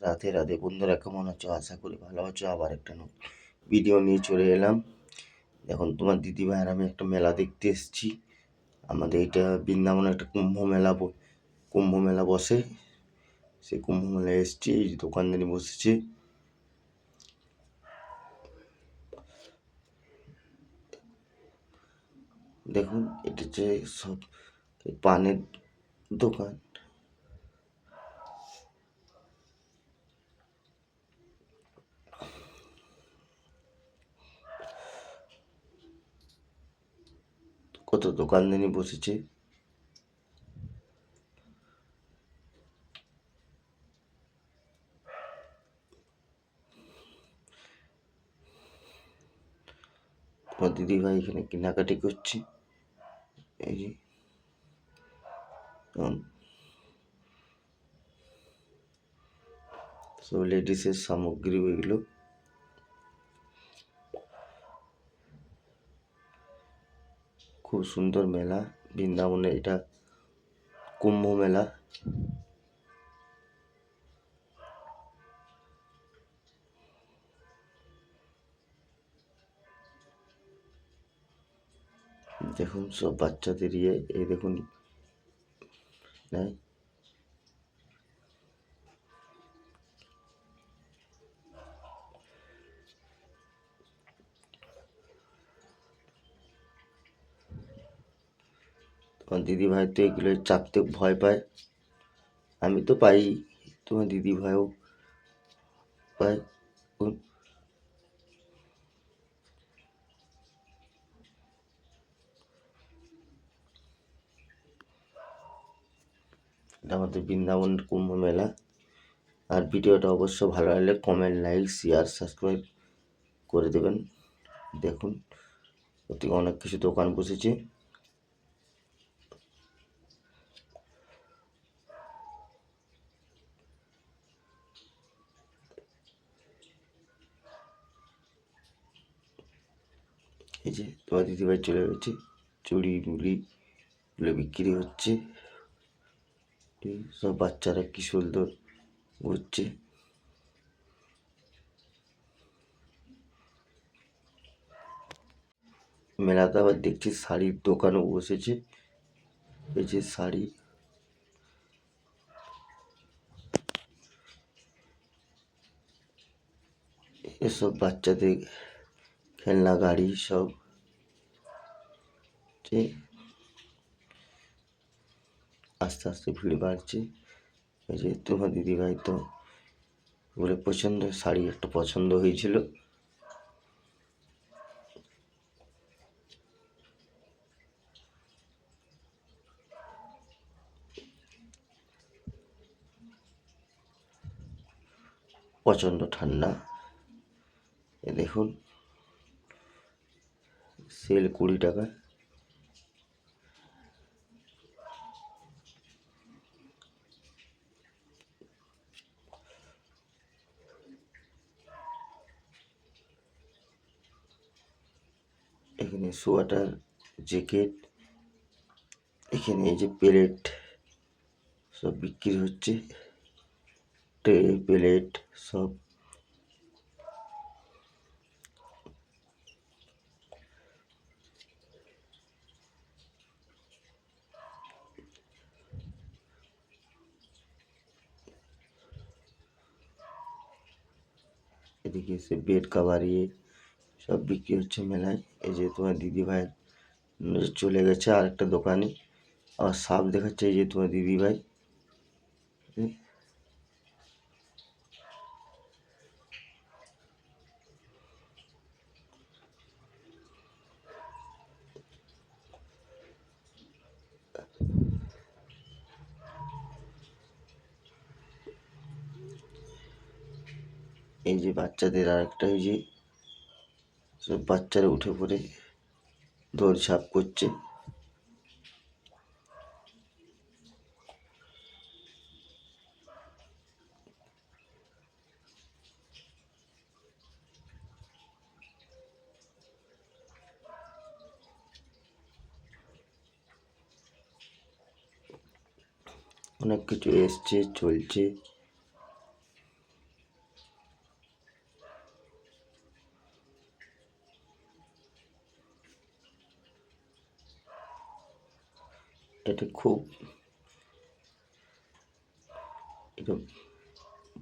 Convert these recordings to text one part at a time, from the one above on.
রাধে রাধে। বন্ধুরা, কেমন আছো? আশা করি ভালো আছো। আবার একটা নতুন ভিডিও নিয়ে চলে এলাম। এখন তোমার দিদি ভাইয়ের আমি একটা মেলা দেখতে এসেছি। আমাদের এটা বৃন্দাবনে একটা কুম্ভ মেলা কুম্ভ মেলা বসে। সেই কুম্ভ মেলায় এসেছি, এই যে দোকানদানি বসেছে। দেখুন, এটা হচ্ছে সব পানের দোকান। কত দোকানদানি বসেছে দিদি ভাই এখানে কেনাকাটি করছে এই যে সব লেডিসের সামগ্রী এগুলো খুব সুন্দর মেলা। বৃন্দাবনে এটা কুম্ভ মেলা। দেখুন সব বাচ্চাদের ইয়ে এই দেখুন। নেয় তোমার দিদি ভাই তো এগুলো চাপতে ভয় পায়। আমি তো পাই, তোমার দিদি ভাইও পায় আমাদের বৃন্দাবন কুম্ভ মেলা। আর ভিডিওটা অবশ্য ভালো লাগলে কমেন্ট লাইক শেয়ার সাবস্ক্রাইব করে দেবেন। দেখুন ওদিকে অনেক কিছু দোকান বসেছে। এই যে তোমার দিদিভাই চলে গেছে। চুড়ি মুড়ি এগুলো বিক্রি হচ্ছে। সব বাচ্চারা কি সুন্দর ঘুরছে। মেলাতে আবার দেখছি শাড়ির দোকানও বসেছে। এই যে শাড়ি। এসব বাচ্চাদের খেলনা, গাড়ি সব যে আস্তে আস্তে ভিড় বাড়ছে। যে তোমার দিদিভাই তো বলে পছন্দ শাড়ি একটা পছন্দ হয়েছিল। প্রচণ্ড ঠান্ডা। এ দেখুন, সেল কুড়ি টাকা। এখানে সোয়েটার, জ্যাকেট, এখানে এই যে প্লেট সব বিক্রি হচ্ছে। ট্রে, প্লেট সব। এদিকে এসে বেড কাভার ইয়ে সব বিক্রি হচ্ছে মেলায়। এই যে তোমার দিদি ভাই চলে গেছে আর একটা দোকানে। আর সাপ দেখাচ্ছে এই যে তোমার দিদি ভাই। এই যে বাচ্চাদের আর একটা এই যে সব বাচ্চারা উঠে পড়ে দৌড়ঝাঁপ করছে। অনেক কিছু এসছে চলছে। এটা খুব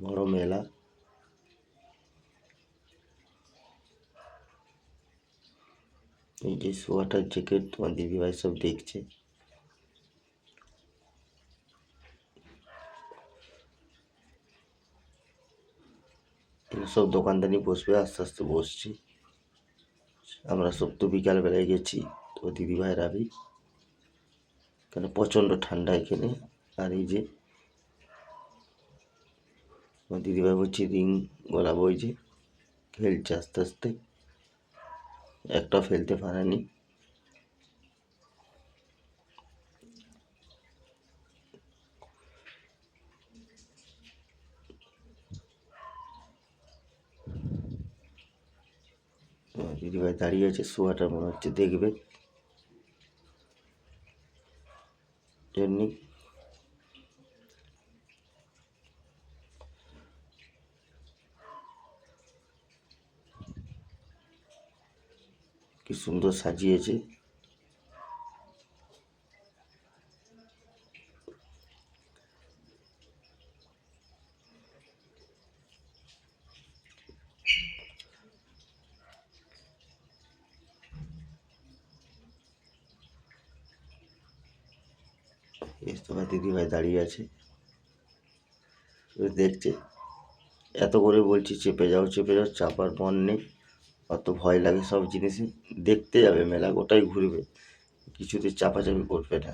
বড় মেলা। এই যে সোয়াটার জ্যাকেট তোমার দিদিভাই সব দেখছে। সব দোকানদানি বসবে, আস্তে আস্তে বসছি। আমরা সব তো বিকালবেলায় গেছি, তো দিদিভাইয়ের আমি। কেন প্রচণ্ড ঠান্ডা এখানে। আর এই যে আমার দিদিভাই বলছি, রিং গলাবো ওই যে খেলছে আস্তে আস্তে। একটা ফেলতে পারেনি। দিদিভাই দাঁড়িয়ে আছে সোয়াটার মনে হচ্ছে, দেখবে। জন্যে কি? সুন্দর সাজিয়েছে। তোমার দিদিভাই দাঁড়িয়ে আছে। দেখছে, এত করে বলছি, চেপে যাও চেপে যাও, চাপার মন নেই, অত ভয় লাগে সব জিনিসই দেখতে যাবে মেলা গোটাই ঘুরবে, কিছুতে চাপাচাপি করবে না।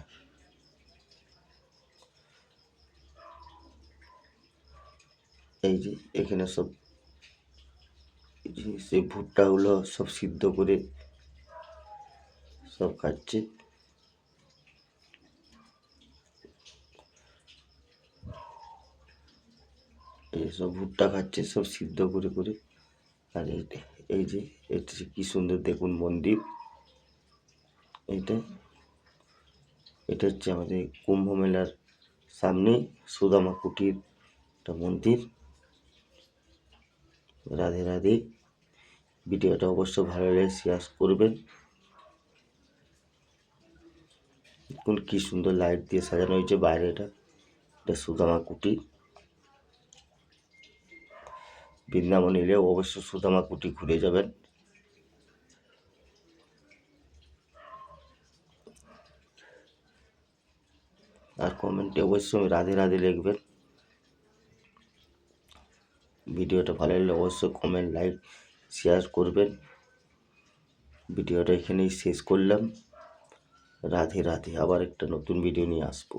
এই যে এখানে সব সেই ভুট্টাগুলো সব সিদ্ধ করে সব খাচ্ছে। সব ভুট্টা খাচ্ছে, সব সিদ্ধ করে করে। আর এই এই যে, এটা কি সুন্দর দেখুন মন্দির। এটা এটা হচ্ছে আমাদের কুম্ভ মেলার সামনে সুদামা কুটির একটা মন্দির। রাধে রাধে। ভিডিওটা অবশ্য ভালো লাগে শেয়ার করবেন। দেখুন কি সুন্দর লাইট দিয়ে সাজানো হয়েছে বাইরেটা, এটা সুদামা কুটির। বৃন্দাবন এলে অবশ্য সুদামা কুটি ঘুরে যাবেন। আর কমেন্টে অবশ্যই রাধে রাধে লিখবেন। ভিডিওটা ভালো লাগলে অবশ্যই কমেন্ট, লাইক, শেয়ার করবেন। ভিডিওটা এখানেই শেষ করলাম। রাধে রাধে, আবার একটা নতুন ভিডিও নিয়ে আসব।